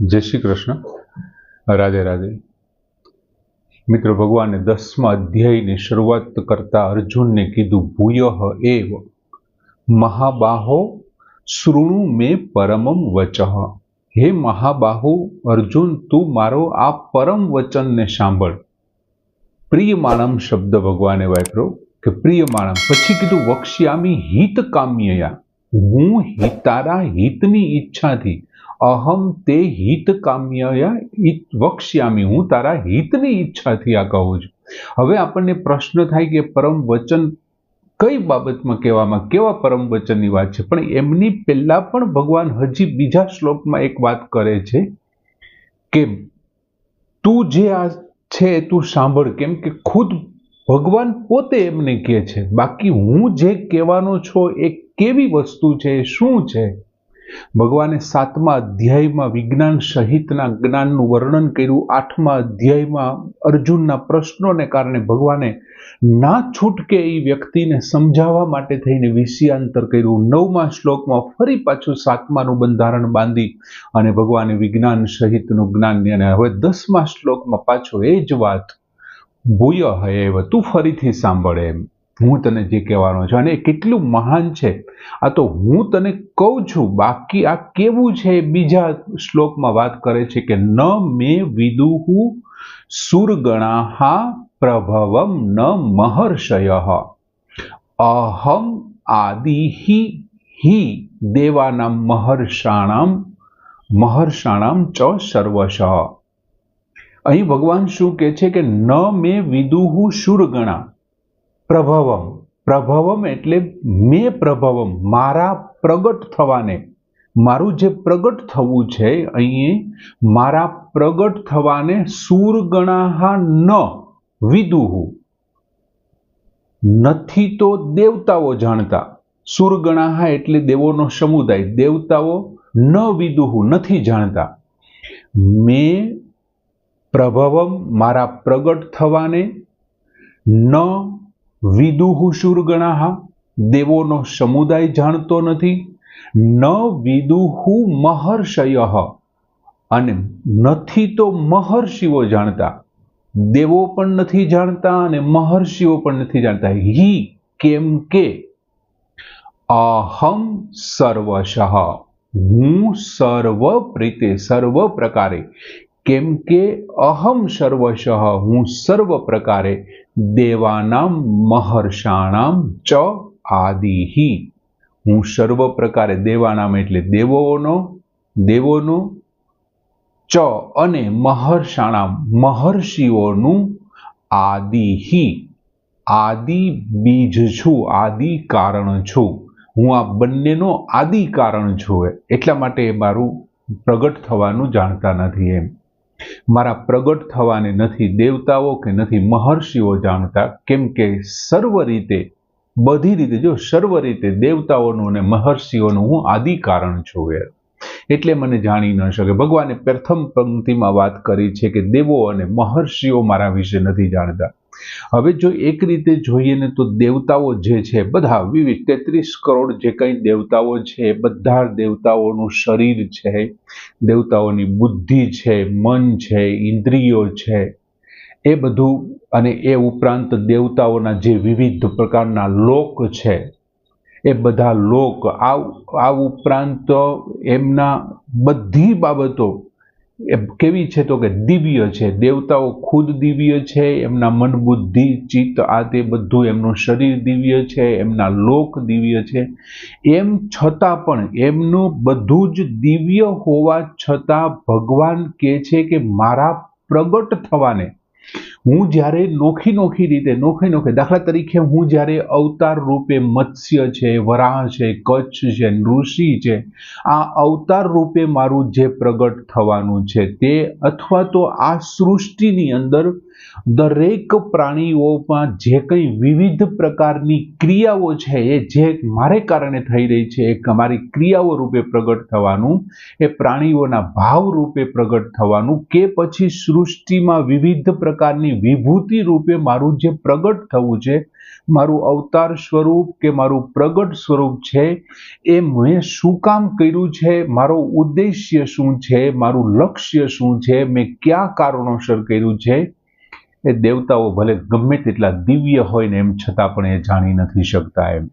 જય શ્રી કૃષ્ણ. રાધે રાધે. મિત્રો, ભગવાને દસમા અધ્યાયની શરૂઆત કરતા અર્જુનને કીધું, ભૂયઃ એવ, મહાબાહો શૃણુ મે પરમમ વચઃ. હે મહાબાહુ અર્જુન, તું મારો આ પરમ વચનને સાંભળ. પ્રિયમાણમ શબ્દ ભગવાને વાપરો કે, પ્રિયમાણમ. પછી કીધું, વક્ષ્યામી હિત કામ્યયા હું હિતારા હિતની ઈચ્છાથી અહમ તે હિત કામ્ય ઈત વક્ષ્યામી. હું તારા હિતની ઈચ્છાથી આ કહું છું. હવે આપણને પ્રશ્ન થાય કે પરમ વચન કઈ બાબતમાં કહેવામાં, કેવા પરમ વચનની વાત છે? પણ એમની પહેલા પણ ભગવાન હજી બીજા શ્લોકમાં એક વાત કરે છે કે તું જે આ છે તું સાંભળ. કેમ કે ખુદ ભગવાન પોતે એમને કહે છે. બાકી હું જે કહેવાનો છો એ કેવી વસ્તુ છે શું છે? ભગવાને સાતમા અધ્યાયમાં વિજ્ઞાન સહિતના જ્ઞાનનું વર્ણન કર્યું. આઠમા અધ્યાયમાં અર્જુનના પ્રશ્નોને કારણે ભગવાને ના છૂટકે એ વ્યક્તિને સમજાવવા માટે થઈને વિષયાંતર કર્યું. નવમા શ્લોકમાં ફરી પાછું સાતમાનું બંધારણ બાંધી અને ભગવાને વિજ્ઞાન સહિતનું જ્ઞાન અને હવે દસમા શ્લોકમાં પાછો એ જ વાત. ભૂય હયેવ તું ફરીથી સાંભળે એમ. હું તને જે કહેવાનો છું, અને કેટલું મહાન છે. આ તો હું તને કહું છું, બાકી આ કેવું છે? બીજા શ્લોકમાં વાત કરે છે કે, ન મે વિદુહુ સુરગણાહા પ્રભવમ ન મહર્ષય. અહમ આદિહિ હિ દેવાના મહર્ષાણામ મહર્ષાણામ ચ સર્વશ. અહીં ભગવાન શું કહે છે કે, ન મે વિદુહુ સુરગણા. પ્રભવમ. પ્રભવમ એટલે મેં પ્રભવમ. મારા પ્રગટ થવાને. મારું જે પ્રગટ થવું છે અહીં મારા પ્રગટ થવાને સુરગણાહા ન વિદુહુ. નથી તો દેવતાઓ જાણતા. સુરગણાહા એટલે દેવોનો સમુદાય. દેવતાઓ ન વિદુહુ, નથી જાણતા. મેં પ્રભવમ, મારા પ્રગટ થવાને ન વિદુહુ શુરગણાહા, દેવોનો સમુદાય જાણતો નથી. ન વિદુહુ મહર્ષય અને નથી તો મહર્ષિઓ જાણતા. દેવો પણ નથી જાણતા અને મહર્ષિઓ પણ નથી જાણતા. હિ કેમ કે અહમ સર્વશ, હું સર્વ પ્રીતે સર્વ પ્રકારે કેમ કે અહમ સર્વશ, હું સર્વ પ્રકારે દેવાનામ મહર્ષાણામ ચ આદિહિ. હું સર્વ પ્રકારે દેવાનામ એટલે દેવોનો દેવોનો, ચ અને મહર્ષાણામ મહર્ષિઓનું આદિહિ. આદિ બીજ છું, આદિ કારણ છું. હું આ બંનેનો આદિ કારણ છું. એટલા માટે એ મારું પ્રગટ થવાનું જાણતા નથી એમ. મારા પ્રગટ થવાને નથી દેવતાઓ કે નથી મહર્ષિઓ જાણતા, કેમ કે સર્વ રીતે, બધી રીતે, જો સર્વ રીતે દેવતાઓનું અને મહર્ષિઓનું હું આદિ કારણ છું એ. એટલે મને જાણી ન શકે. ભગવાને પ્રથમ પંક્તિમાં વાત કરી છે કે દેવો અને મહર્ષિઓ મારા વિશે નથી જાણતા. હવે જો એક રીતે જોઈએ ને તો દેવતાઓ જે છે બધા વિવિધ તેત્રીસ કરોડ જે કંઈ દેવતાઓ છે, બધા દેવતાઓનું શરીર છે, દેવતાઓની બુદ્ધિ છે, મન છે, ઇન્દ્રિયો છે, એ બધું અને એ ઉપરાંત દેવતાઓના જે વિવિધ પ્રકારના લોક છે, એ બધા લોક આ ઉપરાંત એમના બધી બાબતો એ કેવી છે તો કે દિવ્ય છે? દેવતાઓ ખુદ દિવ્ય છે, એમના મન બુદ્ધિ, ચિત્ત, આ તે બધું એમનું શરીર દિવ્ય છે, એમના લોક દિવ્ય છે. એમ છતાં પણ એમનું બધું જ દિવ્ય હોવા છતાં ભગવાન કહે છે કે મારા પ્રગટ થવાને હું જ્યારે નોખી નોખી રીતે, નોખી નોખી, દાખલા તરીકે હું જ્યારે અવતાર રૂપે મત્સ્ય છે, વરાહ છે, કચ્છ છે ઋષિ છે, આ અવતાર રૂપે મારું જે પ્રગટ થવાનું છે તે અથવા તો આ સૃષ્ટિની અંદર દરેક પ્રાણીઓમાં જે કંઈ વિવિધ પ્રકારની ક્રિયાઓ છે એ જે મારે કારણે થઈ રહી છે, એ મારી ક્રિયાઓ રૂપે પ્રગટ થવાનું, એ પ્રાણીઓના ભાવ રૂપે પ્રગટ થવાનું કે પછી સૃષ્ટિમાં વિવિધ પ્રકારની પોતાની વિભૂતિ રૂપે મારું જે પ્રગટ થવું છે, મારું અવતાર સ્વરૂપ કે મારું પ્રગટ સ્વરૂપ છે, એ મેં શું કામ કર્યું છે, મારો ઉદ્દેશ્ય શું છે, મારું લક્ષ્ય શું છે, મેં કયા કારણોસર કર્યું છે? એ દેવતાઓ ભલે ગમે તેટલા દિવ્ય હોય ને એમ છતાં પણ એ જાણી નથી શકતા એમ.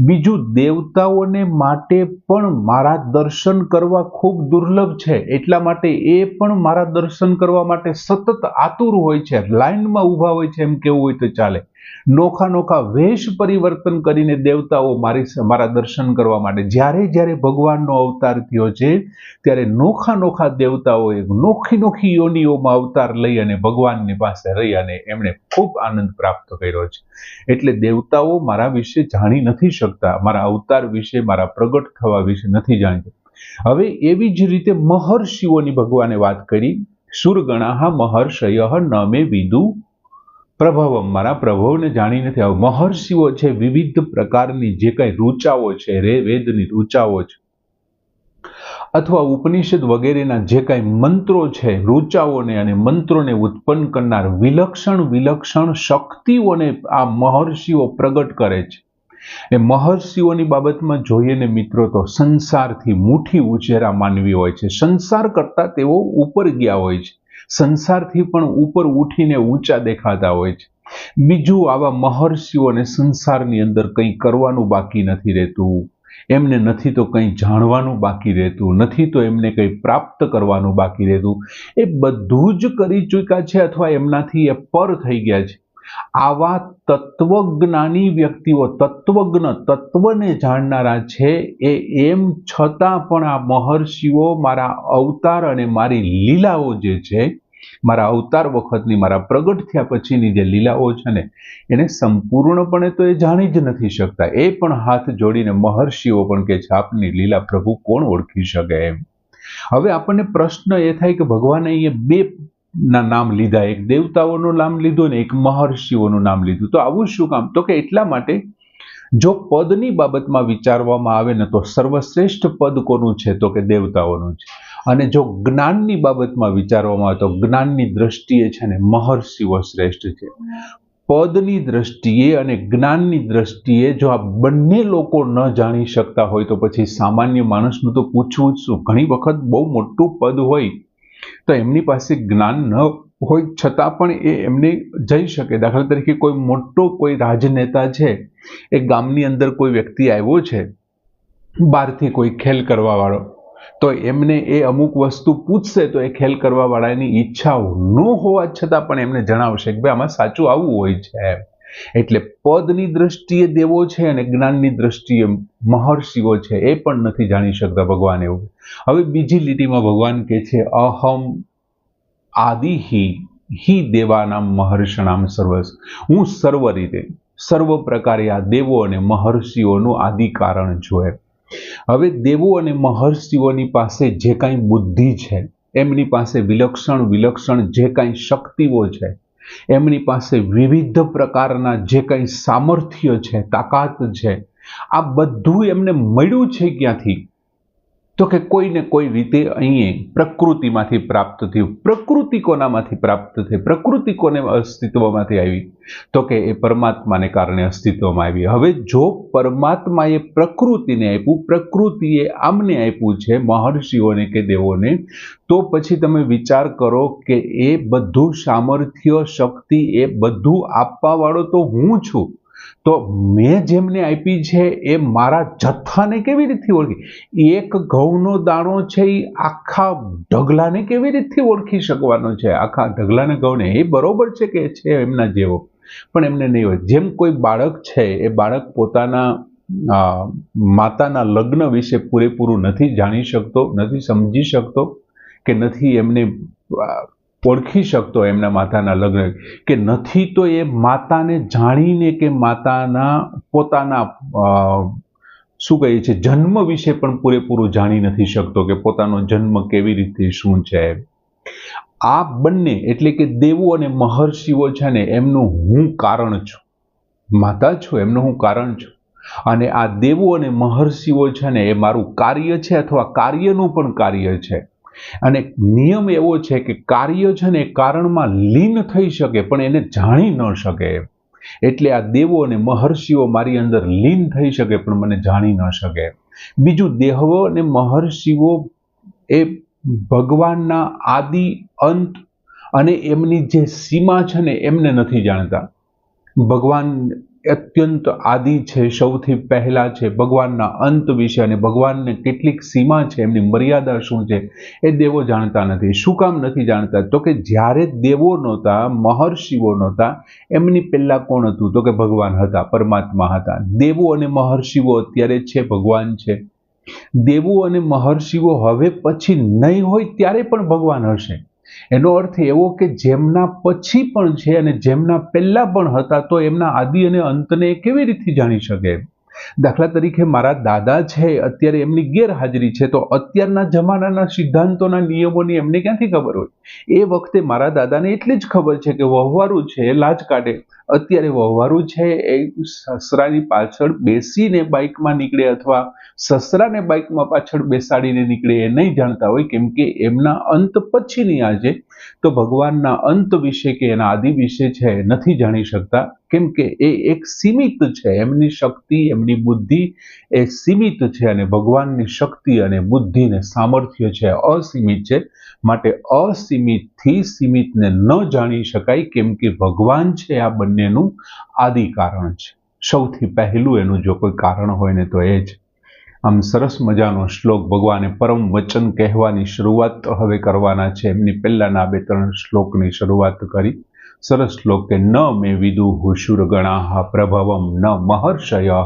બીજું દેવતાઓને માટે પણ મારા દર્શન કરવા ખૂબ દુર્લભ છે. એટલા માટે એ પણ મારા દર્શન કરવા માટે સતત આતુર હોય છે. લાઈનમાં ઊભા હોય છે એમ કેવું હોય તો ચાલે. નોખા નોખા વેશ પરિવર્તન કરીને દેવતાઓ મારી મારા દર્શન કરવા માટે જ્યારે જ્યારે ભગવાનનો અવતાર થયો છે, ત્યારે નોખા નોખા દેવતાઓએ નોખી નોખી યોનિઓમાં અવતાર લઈ અને ભગવાનની પાસે રહી અને એમણે ખૂબ આનંદ પ્રાપ્ત કર્યો છે. એટલે દેવતાઓ મારા વિશે જાણી નથી શકતા, મારા અવતાર વિશે, મારા પ્રગટ થવા વિશે નથી જાણતા. હવે એવી જ રીતે મહર્ષિઓની ભગવાને વાત કરી, સુરગણાહ મહર્ષય નમે વિદુ પ્રભવમ મારા પ્રભવને જાણી નથી આવ. મહર્ષિઓ છે, વિવિધ પ્રકારની જે કંઈ રૂચાઓ છે, રે, વેદની રૂચાઓ છે, અથવા ઉપનિષદ વગેરેના જે કાંઈ મંત્રો છે, રૂચાઓને અને મંત્રોને ઉત્પન્ન કરનાર વિલક્ષણ વિલક્ષણ શક્તિઓને આ મહર્ષિઓ પ્રગટ કરે છે. એ મહર્ષિઓની બાબતમાં જોઈએ ને મિત્રો તો સંસારથી મુઠ્ઠી ઉછેરા માનવી હોય છે. સંસાર કરતા તેઓ ઉપર ગયા હોય છે. સંસારથી પણ ઉપર ઉઠીને ઊંચા દેખાતા હોય છે. બીજું આવા મહર્ષિઓને સંસારની અંદર કંઈ કરવાનું બાકી નથી રહેતું. એમને નથી તો કંઈ જાણવાનું બાકી રહેતું. નથી તો એમને કંઈ પ્રાપ્ત કરવાનું બાકી રહેતું. એ બધું જ કરી ચૂક્યા છે અથવા એમનાથી એ પર થઈ ગયા છે. આવા તત્વજ્ઞાની વ્યક્તિઓ, તત્વજ્ઞ, તત્વને જાણનારા છે એ એમ છતાં પણ આ મહર્ષિઓ મારા અવતાર અને મારી લીલાઓ જે છે, મારા અવતાર વખતની મારા પ્રગટ થયા પછીની જે લીલાઓ છે ને, એને સંપૂર્ણપણે તો એ જાણી જ નથી શકતા. એ પણ હાથ જોડીને મહર્ષિઓ પણ કે છે, આપની લીલા પ્રભુ કોણ ઓળખી શકે? એમ. હવે આપણને પ્રશ્ન એ થાય કે ભગવાને અહીંયા બે નામ લીધા, એક દેવતાઓનું નામ લીધું ને એક મહર્ષિઓનું નામ લીધું. તો આવું શું કામ? તો કે એટલા માટે જો પદની બાબતમાં વિચારવામાં આવે ને તો સર્વશ્રેષ્ઠ પદ કોનું છે? તો કે દેવતાઓનું છે. અને જો જ્ઞાનની બાબતમાં વિચારવામાં આવે તો જ્ઞાનની દ્રષ્ટિએ છે ને મહર્ષિઓ શ્રેષ્ઠ છે. પદની દ્રષ્ટિએ અને જ્ઞાનની દ્રષ્ટિએ જો આ બંને લોકો ન જાણી શકતા હોય તો પછી સામાન્ય માણસનું તો પૂછવું જ શું? ઘણી વખત બહુ મોટું પદ હોય તો એમની પાસે જ્ઞાન ન હોય છતાં પણ એ એમને જઈ શકે. દાખલા તરીકે કોઈ મોટો કોઈ રાજનેતા છે, એ ગામની અંદર કોઈ વ્યક્તિ આવ્યો છે, બહારથી કોઈ ખેલ કરવાવાળો, તો એમને એ અમુક વસ્તુ પૂછશે તો એ ખેલ કરવાવાળાની ઈચ્છાઓ ન હોવા છતાં પણ એમને જણાવશે કે ભાઈ આમાં સાચું આવું હોય છે એટલે પદની દ્રષ્ટિએ દેવો છે અને જ્ઞાનની દ્રષ્ટિએ મહર્ષિઓ છે એ પણ નથી જાણી શકતા ભગવાન એવું. હવે બીજી લીટીમાં ભગવાન કહે છે, અહમ આદિહિ હિ દેવાનામ મહર્ષણામ સર્વસ. હું સર્વ રીતે, સર્વ પ્રકારે આ દેવો અને મહર્ષિઓનું આદિ કારણ જોએ હવે દેવો અને મહર્ષિઓની પાસે જે કાંઈ બુદ્ધિ છે, એમની પાસે વિલક્ષણ વિલક્ષણ જે કાંઈ શક્તિઓ છે એમની પાસે વિવિધ પ્રકારના જે કંઈ સામર્થ્ય છે, તાકાત છે, આ બધું એમને મળ્યું છે ક્યાંથી? તો કે કોઈને કોઈ રીતે અહીં પ્રકૃતિમાંથી પ્રાપ્ત થયું. પ્રકૃતિ કોનામાંથી પ્રાપ્ત થઈ? પ્રકૃતિ કોને અસ્તિત્વમાંથી આવી? તો કે એ પરમાત્માને કારણે અસ્તિત્વમાં આવી. હવે જો પરમાત્માએ પ્રકૃતિને આપ્યું, પ્રકૃતિએ આમને આપ્યું છે, મહર્ષિઓને કે દેવોને, તો પછી તમે વિચાર કરો કે એ બધું સામર્થ્ય, શક્તિ, એ બધું આપવાવાળો તો હું છું. તો મેં જેમને આપી છે એ મારા જથ્થાને કેવી રીતથી ઓળખી? એક ઘઉંનો દાણો છે એ આખા ઢગલાને કેવી રીતથી ઓળખી શકવાનો છે? આખા ઢગલાને ઘઉંને? એ બરોબર છે કે છે એમના જેવો? પણ એમને નહીં હોય. જેમ કોઈ બાળક છે, એ બાળક પોતાના માતાના લગ્ન વિશે પૂરેપૂરું નથી જાણી શકતો, નથી સમજી શકતો કે નથી એમને ઓળખી શકતો એમના માતાના લગ્ન કે નથી તો એ માતાને જાણીને કે માતાના પોતાના શું કહીએ છે જન્મ વિશે પણ પૂરેપૂરું જાણી નથી શકતો કે પોતાનો જન્મ કેવી રીતે, શું છે આ બંને એટલે કે દેવો અને મહર્ષિઓ છે ને, એમનું હું કારણ છું. માતા છું, એમનું હું કારણ છું. અને આ દેવો અને મહર્ષિઓ છે ને, એ મારું કાર્ય છે અથવા કાર્યનું પણ કાર્ય છે. અને નિયમ એવો છે કે કાર્ય છે ને કારણમાં લીન થઈ શકે, પણ એને જાણી ન શકે. એટલે આ દેવો અને મહર્ષિઓ મારી અંદર લીન થઈ શકે, પણ મને જાણી ન શકે. બીજું દેહવો અને મહર્ષિઓ એ ભગવાનના આદિ અંત અને એમની જે સીમા છે ને એમને નથી જાણતા. ભગવાન અત્યંત આદિ છે, સૌથી પહેલા છે, ભગવાનના અંત વિશે અને ભગવાનને કેટલીક સીમા છે, એમની મર્યાદા શું છે, એ દેવો જાણતા નથી. શું કામ નથી જાણતા? તો કે જ્યારે દેવો નહોતા, મહર્ષિઓ નહોતા, એમની પહેલાં કોણ હતું? તો કે ભગવાન હતા, પરમાત્મા હતા. દેવો અને મહર્ષિઓ અત્યારે છે, ભગવાન છે. દેવો અને મહર્ષિઓ હવે પછી નહીં હોય, ત્યારે પણ ભગવાન હશે. એનો અર્થ એવો કે જેમના પછી પણ છે અને જેમના પહેલાં પણ હતા, તો એમના આદિ અને અંતને કેવી રીતે જાણી શકે? દાખલા તરીકે મારા દાદા છે, અત્યારે એમની ગેરહાજરી છે, તો અત્યારના જમાનાના સિદ્ધાંતોના નિયમોની એમને ક્યાંથી ખબર હોય? એ વખતે મારા દાદાને એટલી જ ખબર છે કે વહવારું છે, લાજ કાઢે. અત્યારે વવારું છે, એ સસરાની પાછળ બેસીને બાઇકમાં નીકળે અથવા સસરાને બાઇકમાં પાછળ બેસાડીને નીકળે એ નહીં જાણતા હોય, કેમ કે એમના અંત પછીની આજે, તો ભગવાનના અંત વિશે કે એના આદિ વિશે છે નથી જાણી શકતા, કેમ કે એ એક સીમિત છે, એમની શક્તિ, એમની બુદ્ધિ એ સીમિત છે અને ભગવાનની શક્તિ અને બુદ્ધિને સામર્થ્ય છે, અસીમિત છે, માટે અસીમિતથી સીમિતને ન જાણી શકાય, કેમ કે ભગવાન છે આ બંનેનું આદિ કારણ છે. સૌથી પહેલું એનું જો કોઈ કારણ હોય ને તો એ જ. આમ સરસ મજાનો શ્લોક ભગવાને પરમ વચન કહેવાની શરૂઆત હવે કરવાના છે. એમની પહેલાંના બે ત્રણ શ્લોકની શરૂઆત કરી. સરસ શ્લોક કે ન મે વિદુ હુશુર ગણાહ પ્રભવમ ન મહર્ષય.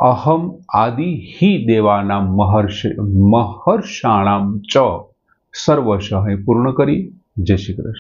અહમ આદિ હિ દેવાના મહર્ષ મહર્ષાણામ ચ. સર્વશ પૂર્ણ કરી. જય શ્રી કૃષ્ણ.